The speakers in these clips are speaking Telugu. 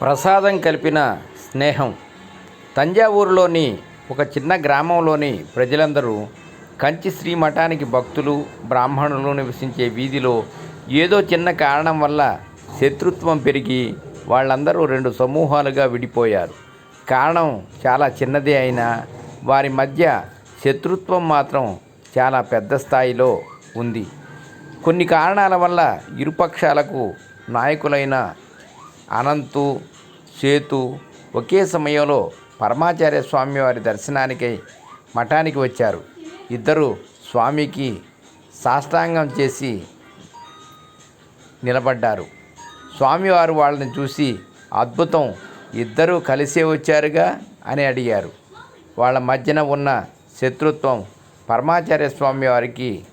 ప్రసాదం కలిపిన స్నేహం. తంజావూరులోని ఒక చిన్న గ్రామంలోని ప్రజలందరూ కంచి శ్రీ మఠానికి భక్తులు బ్రాహ్మణులు నివసించే వీధిలో ఏదో చిన్న కారణం వల్ల శత్రుత్వం పెరిగి వాళ్ళందరూ రెండు సమూహాలుగా విడిపోయారు. కారణం చాలా చిన్నదే అయినా వారి మధ్య శత్రుత్వం మాత్రం చాలా పెద్ద స్థాయిలో ఉంది. కొన్ని కారణాల వల్ల ఇరుపక్షాలకు నాయకులైన అనంతు సేతు ఒకే సమయంలో పరమాచార్య స్వామి వారి దర్శనానికై మఠానికి వచ్చారు. ఇద్దరు స్వామికి సాష్టాంగం చేసి నిలబడ్డారు. స్వామివారు వాళ్ళని చూసి అద్భుతం! ఇద్దరూ కలిసే వచ్చారుగా? అని అడిగారు. వాళ్ళ మధ్యన ఉన్న శత్రుత్వం పరమాచార్య స్వామి వారికి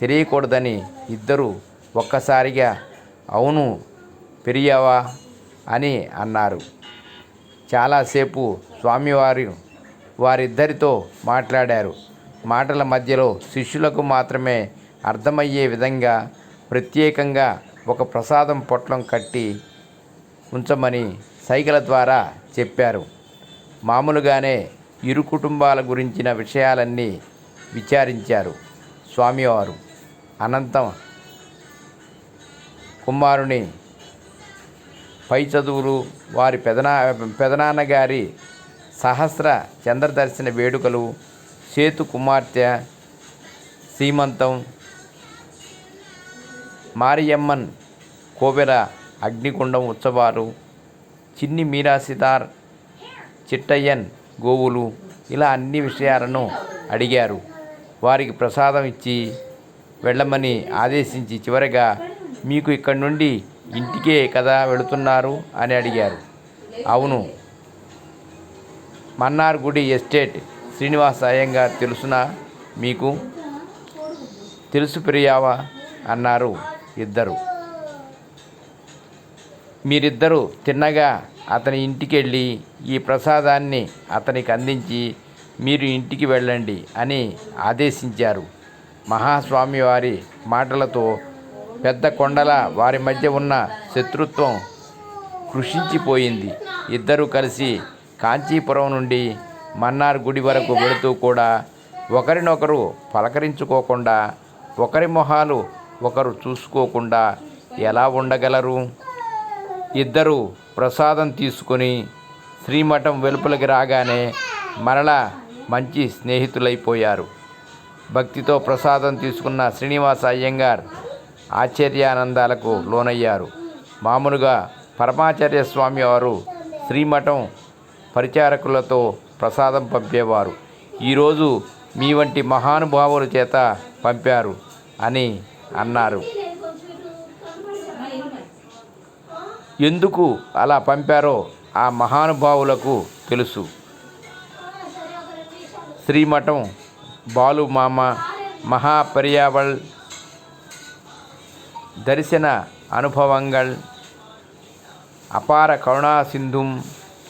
తెలియకూడదని ఇద్దరు ఒక్కసారిగా అవును పెరియావా అని అన్నారు. చాలాసేపు స్వామివారు వారిద్దరితో మాట్లాడారు. మాటల మధ్యలో శిష్యులకు మాత్రమే అర్థమయ్యే విధంగా ప్రత్యేకంగా ఒక ప్రసాదం పొట్లం కట్టి ఉంచమని సైకిల ద్వారా చెప్పారు. మామూలుగానే ఇరు కుటుంబాల గురించిన విషయాలన్నీ విచారించారు స్వామివారు. అనంతం కుమారుని పై చదువులు వారి పెదనా పెదనాన్నగారి సహస్ర చంద్రదర్శన వేడుకలు సేతు కుమార్తె సీమంతం మారియమ్మన్ కోవెల అగ్నికుండం ఉత్సవాలు చిన్ని మీరా సితార్ చిట్టయ్యన్ గోవులు ఇలా అన్ని విషయాలను అడిగారు. వారికి ప్రసాదం ఇచ్చి వెళ్ళమని ఆదేశించి చివరగా మీకు ఇక్కడి నుండి ఇంటికే కదా వెళుతున్నారు అని అడిగారు. అవును. మన్నార్ గుడి ఎస్టేట్ శ్రీనివాస అయ్యంగారు తెలుసునా మీకు? తెలుసు ప్రియావా? అన్నారు ఇద్దరు. మీరిద్దరూ తిన్నగా అతని ఇంటికి వెళ్ళి ఈ ప్రసాదాన్ని అతనికి అందించి మీరు ఇంటికి వెళ్ళండి అని ఆదేశించారు. మహాస్వామి వారి మాటలతో పెద్ద కొండల వారి మధ్య ఉన్న శత్రుత్వం కృషించిపోయింది. ఇద్దరూ కలిసి కాంచీపురం నుండి మన్నార్ గుడి వరకు వెళుతూ కూడా ఒకరినొకరు పలకరించుకోకుండా ఒకరి మొహాలు ఒకరు చూసుకోకుండా ఎలా ఉండగలరు? ఇద్దరు ప్రసాదం తీసుకొని శ్రీమఠం వెలుపలికి రాగానే మరలా మంచి స్నేహితులైపోయారు. భక్తితో ప్రసాదం తీసుకున్న శ్రీనివాస అయ్యంగార్ ఆశ్చర్యానందాలకు లోనయ్యారు. మామూలుగా పరమాచార్య స్వామి వారు శ్రీమఠం పరిచారకులతో ప్రసాదం పంపేవారు. ఈరోజు మీ వంటి మహానుభావుల చేత పంపారు అని అన్నారు. ఎందుకు అలా పంపారో ఆ మహానుభావులకు తెలుసు. శ్రీమఠం బాలు మామ మహాపర్యావళ్ దర్శన అనుభవంగల్ అపార కరుణాసింధుం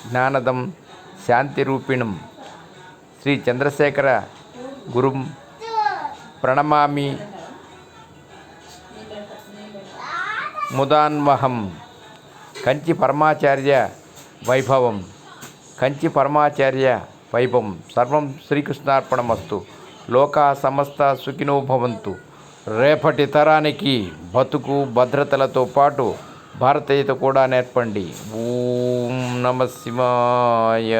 జ్ఞానదం శాంతిరూపిణం శ్రీ చంద్రశేఖర గురుం ప్రణమామి ముదాన్వహం. కంచి పరమాచార్య వైభవం. కంచి పరమాచార్య వైభవం. సర్వం శ్రీకృష్ణార్పణమస్తు. లోకా సమస్త సుఖినో భవంతు. రేపటి తరానికి బతుకు భద్రతలతో పాటు భారతీయత కూడా నేర్పండి. ఓం నమ శివాయ.